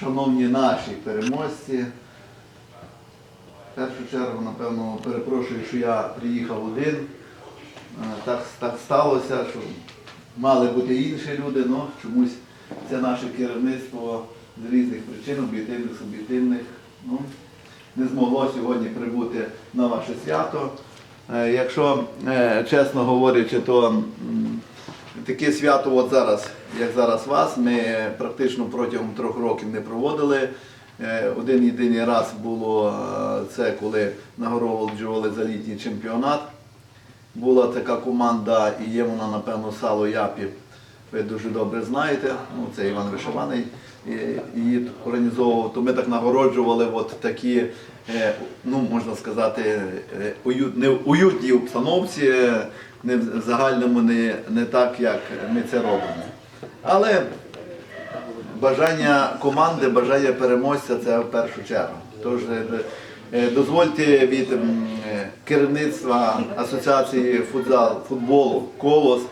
шановні наші переможці. В першу чергу, напевно, перепрошую, що я приїхав один. Е, Так, так сталося, що мали бути інші люди, але чомусь це наше керівництво з різних причин, об'єктивних, суб'єктивних, ну, не змогло сьогодні прибути на ваше свято. Е, Якщо е, чесно говорячи, то таке свято от зараз, як зараз вас, ми практично протягом трьох років не проводили. Е, Один єдиний раз було е, це, коли нагороджували за літній чемпіонат. Була така команда, і є вона, напевно, Сало Япі. Ви дуже добре знаєте. Ну, це Іван Вишиваний її організовував. То ми так нагороджували от такі, е, ну можна сказати, е, уют, не в уютній обстановці, е, не в загальному не, не так, як ми це робимо. Але бажання команди, бажання переможця це в першу чергу. Тож е, е, дозвольте від е, керівництва Асоціації футзал, футболу Колос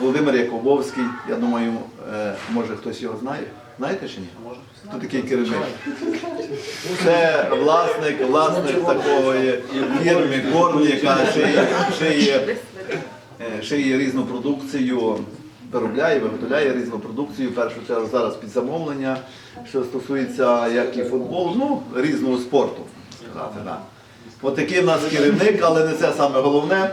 Володимир Якубовський, я думаю, може хтось його знає. Знаєте чи ні? Хто такий керівник? Це власник, власник такої фірми Корн, яка шиє, шиє, е, шиє різну продукцію, виробляє, виготовляє різну продукцію, в першу чергу зараз під замовлення, що стосується як і футболу, ну, різного спорту. сказати, да. От в нас керівник, але не це саме головне.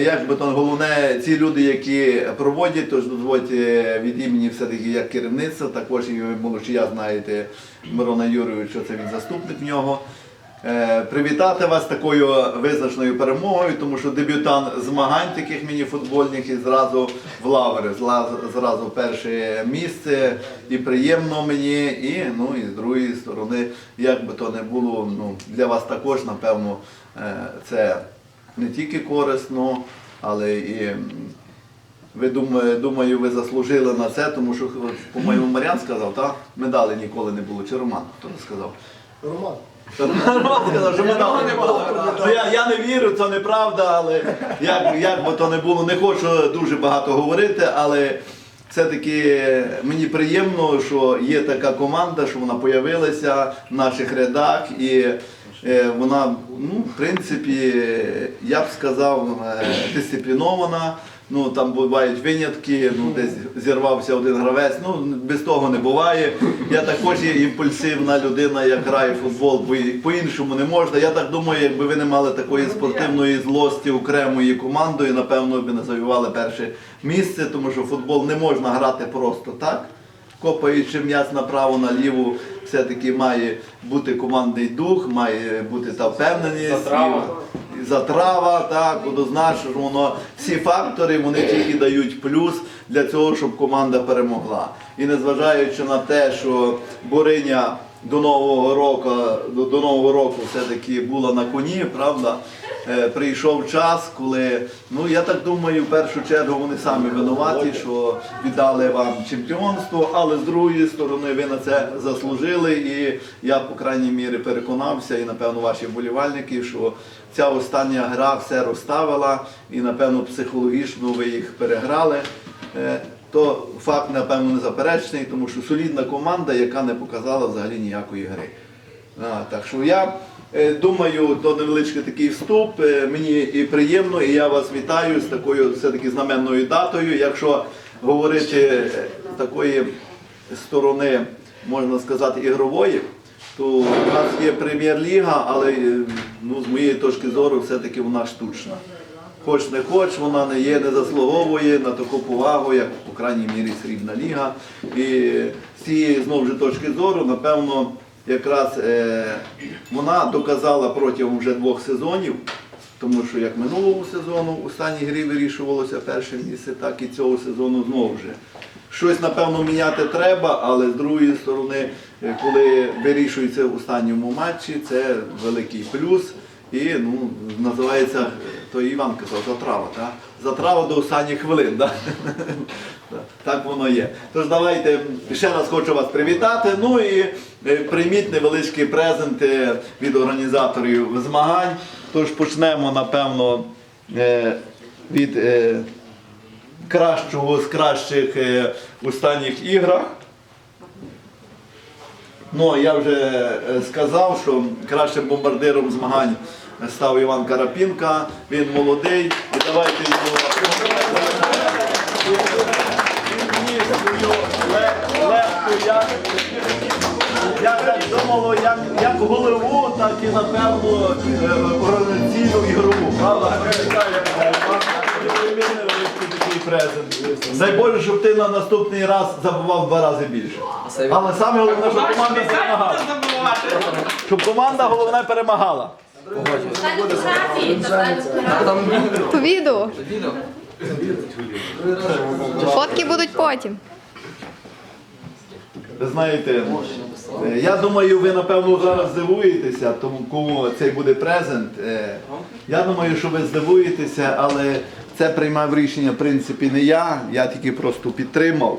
Як би то головне, ці люди, які проводять, тож дозвольте від імені все-таки як керівництва, також і молодшия знаєте Мирона Юрійовича, це він заступник в нього. Е, Привітати вас такою визначною перемогою, тому що дебютант змагань таких мініфутбольних і зразу в лаври, зразу перше місце. І приємно мені, і, ну, і з другої сторони, як би то не було, ну, для вас також, напевно, е, це не тільки корисно, але і ви думаю, думаю, ви заслужили на це, тому що, по-моєму, Мар'ян сказав, так? Медалі ніколи не було. Чи Роман? Хто це сказав? Роман. Роман сказав, що медалі не було. Ну, я, я не вірю, це неправда, але як, як би то не було, не хочу дуже багато говорити, але все-таки мені приємно, що є така команда, що вона з'явилася в наших рядах і е, вона, ну, в принципі, я б сказав, е, дисциплінована. Ну там бувають винятки, ну десь зірвався один гравець. Ну без того не буває. Я також є імпульсивна людина, як грає в футбол, бо по-іншому не можна. Я так думаю, якби ви не мали такої спортивної злості окремої командою, напевно, ви не завоювали перше місце, тому що футбол не можна грати просто так. Копаючи м'яч направо наліво, все-таки має бути командний дух, має бути та впевненість. Затрава. І затрава, так, однозначно, що воно всі фактори вони тільки дають плюс для цього, щоб команда перемогла. І незважаючи на те, що Бориня до нового року, до, до нового року все-таки була на коні, правда, е, прийшов час, коли, ну я так думаю, в першу чергу вони самі винуваті, що віддали вам чемпіонство, але з другої сторони ви на це заслужили. І я, по крайній мірі, переконався, і напевно ваші вболівальники, що ця остання гра все розставила, і напевно психологічно ви їх переграли. Е, То факт, напевно, незаперечний, тому що солідна команда, яка не показала взагалі ніякої гри. А, так що я е, думаю, то невеличкий такий вступ. Е, Мені і приємно, і я вас вітаю з такою все-таки знаменною датою. Якщо говорити е, з такої сторони, можна сказати, ігрової, то у нас є прем'єр-ліга, але ну, з моєї точки зору все-таки вона штучна. Хоч не хоч, вона не є, не заслуговує на таку повагу, як по крайній мірі срібна ліга. І з цієї знову ж точки зору, напевно, якраз е, вона доказала протягом вже двох сезонів, тому що як минулого сезону у останній грі вирішувалося перше місце, так і цього сезону знову вже. Щось, напевно, міняти треба, але з другої сторони, е, коли вирішується в останньому матчі, це великий плюс. І ну, називається, то Іван казав, затрава. Так? Затрава до останніх хвилин. Да, Так воно є. Тож давайте ще раз хочу вас привітати. Ну і е, прийміть невеличкі презенти від організаторів змагань. Тож почнемо, напевно, е, від е, кращого з кращих е, останніх іграх. Ну, я вже е, сказав, що кращим бомбардиром змагань став Іван Карапінка. Він молодий. І давайте йому. Як, думало, як, голову, так і напевно е, організаційну ігрову. Правда? Дай щоб ти на наступний раз забував два рази більше. Але саме головне, щоб команда перемагала. Щоб команда головне перемагала. Фотографії, фотографії. По відео. Фотки будуть потім. Ви знаєте, я думаю, ви напевно зараз здивуєтеся, тому кому цей буде презент. Е, Я думаю, що ви здивуєтеся, але це приймав рішення, в принципі, не я. Я тільки просто підтримав,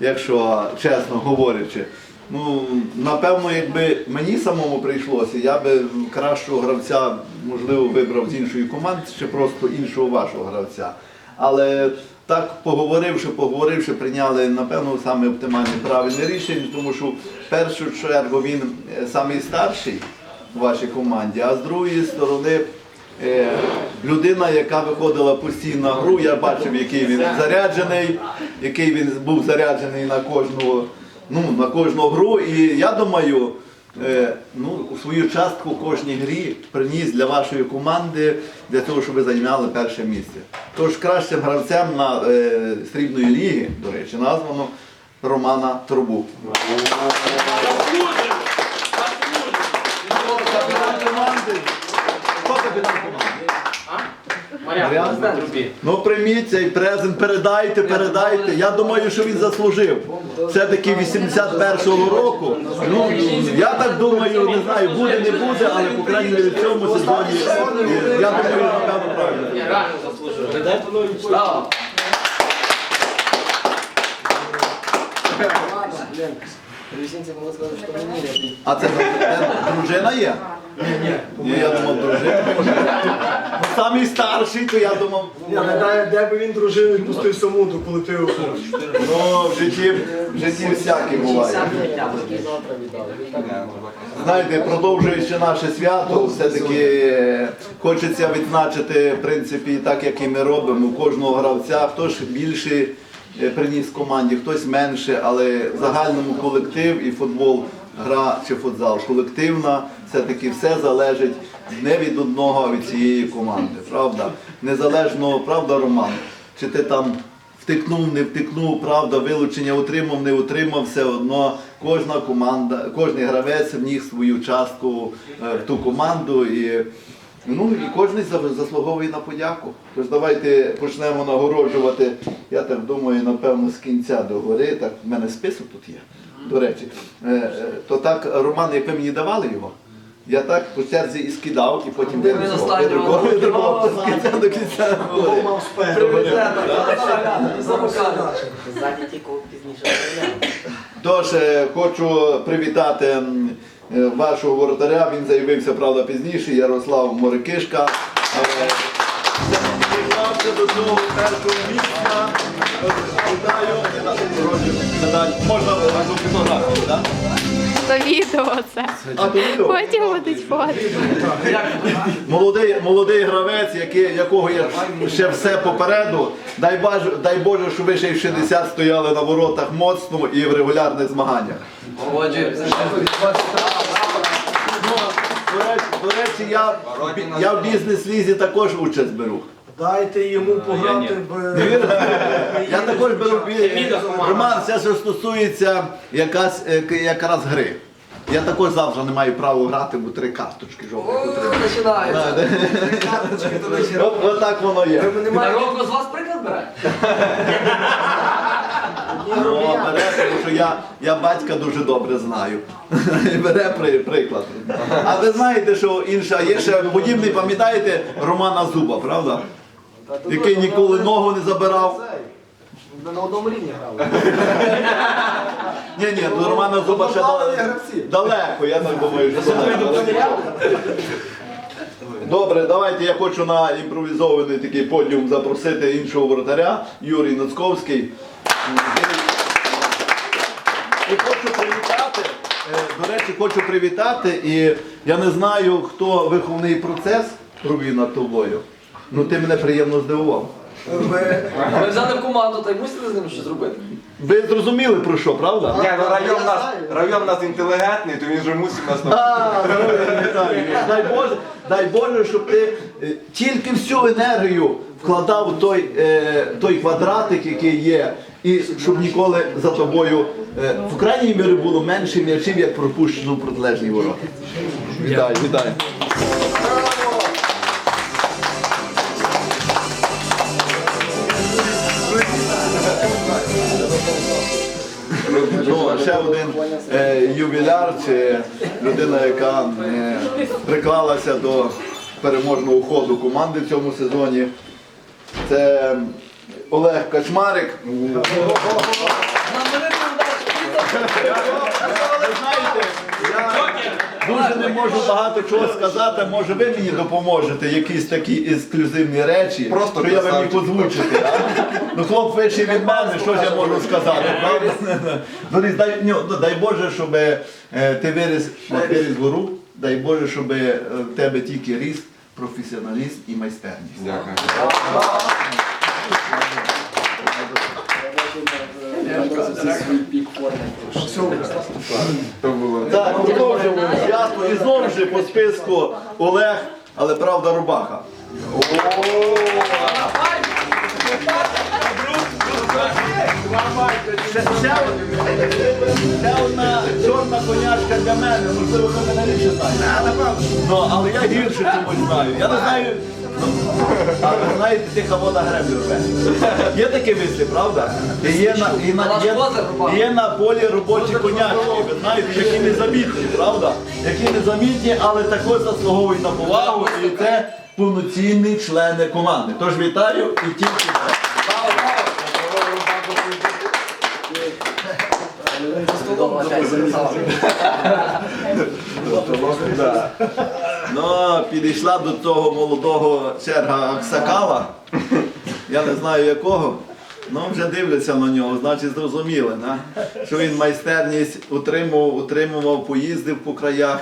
якщо чесно говорячи. Ну, напевно, якби мені самому прийшлося, я би кращого гравця, можливо, вибрав з іншої команди, чи просто іншого вашого гравця. Але так поговоривши, поговоривши, прийняли напевно саме оптимальне правильне рішення, тому що в першу чергу він е, самий старший у вашій команді, а з другої сторони. е, Людина, яка виходила постійно на гру, я бачив, який він заряджений, який він був заряджений на кожну, ну, на кожну гру. І я думаю, е, ну, свою частку кожній грі приніс для вашої команди для того, щоб ви зайняли перше місце. Тож кращим гравцем на е, срібної ліги, до речі, названо Романа Трубу. Капітан команди. Хто капітан команди? Мар'ян? Ну прийміть цей презент, передайте, передайте. Я думаю, що він заслужив. Все-таки 81-го року. Ну, я так думаю, не знаю, буде, не буде, але по крайній мірі в цьому сезоні я думаю, напевно, правильно. Реально заслужив. А це дружина є? Ні, я думав, дружина. Ну, самий старший, то я думав, Я гадаю, де би він дружив і пустив саму до колективу поруч. ну, в житті, в житті всяке буває. Знаєте, продовжуючи наше свято, все-таки хочеться відзначити, в принципі, так як і ми робимо, у кожного гравця, хтось більше е, приніс команді, хтось менше, але в загальному колектив і футбол, гра чи футзал колективна, все-таки все залежить не від одного, а від цієї команди. Правда? Незалежно, правда, Роман? Чи ти там втикнув, не втикнув, правда, вилучення отримав, не отримав, все одно кожна команда, кожен гравець вніс свою частку е, в ту команду. І, ну, і кожен заслуговує на подяку. Тож давайте почнемо нагороджувати, я так думаю, напевно, з кінця до гори. Так, в мене список тут є, до речі. Е, е, То так, Роман, як мені давали його, я так по черзі і скидав, і потім Ти останнього видрукував, видрукував ну, з кінця до кінця. гори. Мав спереду. Ззаді тільки пізніше. Тож е, хочу привітати м, е, вашого воротаря. Він заявився, правда, пізніше. Ярослав Морикишка. Е, Приєднався до цього першого місця. Вітаю. Медаль. Можна фотографію, так? То відео це. А то відео? Потім будуть фотки. Молодий, молодий гравець, який, якого є ще все попереду. Дай, баж, дай Боже, щоб ви ще й в 60 стояли на воротах моцно і в регулярних змаганнях. До речі, я, я в бізнес-лізі також участь беру. Дайте йому пограти в Я також беру бі- Роман, все, що стосується якась, е, якраз гри. Я також завтра не маю права грати, бо три карточки жовтих. Починається. От, от так воно є. Року з вас приклад бере? О, бере, тому що я, я батька дуже добре знаю. І бере при, приклад. А ви знаєте, що інша є ще подібний, пам'ятаєте, Романа Зуба, правда? Який ніколи ногу не забирав. Ми на одному рівні грали. Ні, ні, до Романа Зуба ще дал- гравці. далеко, я так думаю, що далеко. Добре, давайте я хочу на імпровізований такий подіум запросити іншого воротаря, Юрій Ноцковський. І хочу привітати Е, До речі, хочу привітати, і я не знаю, хто виховний процес над тобою. Ну ти мене приємно здивував. Ми взяли в команду, та й мусили з ним щось зробити. Ви зрозуміли про що, правда? Ні, ну район нас, район нас інтелігентний, то він же мусив нас навчити. А. Дай Боже, дай Боже, щоб ти е, тільки всю енергію вкладав в той, е, той квадратик, який є, і щоб ніколи за тобою е, в крайній мірі було менше м'ячів, як пропущено в протилежні ворота. Вітаю, вітаю. Ювіляр чи людина, яка приклалася до переможного ходу команди в цьому сезоні. Це Олег Качмарик. Ви знаєте, дуже не можу багато чого сказати. Може, ви мені допоможете якісь такі ексклюзивні речі, Просто що я вам їх озвучити. Ну, хлоп вищий від мене, що ж я можу сказати, правда? Борис, дай, ні, ну, дай Боже, щоб е, ти виріс, гору, дай Боже, щоб е, в тебе тільки ріст, професіоналізм і майстерність. Дякую. То було. Так, продовжуємо Ясно, і знову ж по списку Олег, але правда рубаха. Ще, ще, ще одна чорна конячка для мене, можливо, ви мене більше знаєте. Ну, але я гірше чомусь знаю. Я не знаю. ну, А ви знаєте, тиха вода греблю рве. Є такі мислі, правда? І є на, і на, є, є на полі робочі конячки. Ви знаєте, які незамітні, правда? Які незамітні, але також заслуговують на повагу. І це повноцінні члени команди. Тож вітаю і тільки. Да. Ну, підійшла до того молодого черга Аксакала. Я не знаю якого. Ну, вже дивляться на нього, значить зрозуміли, да? що він майстерність утримував, утримував, поїздив по краях.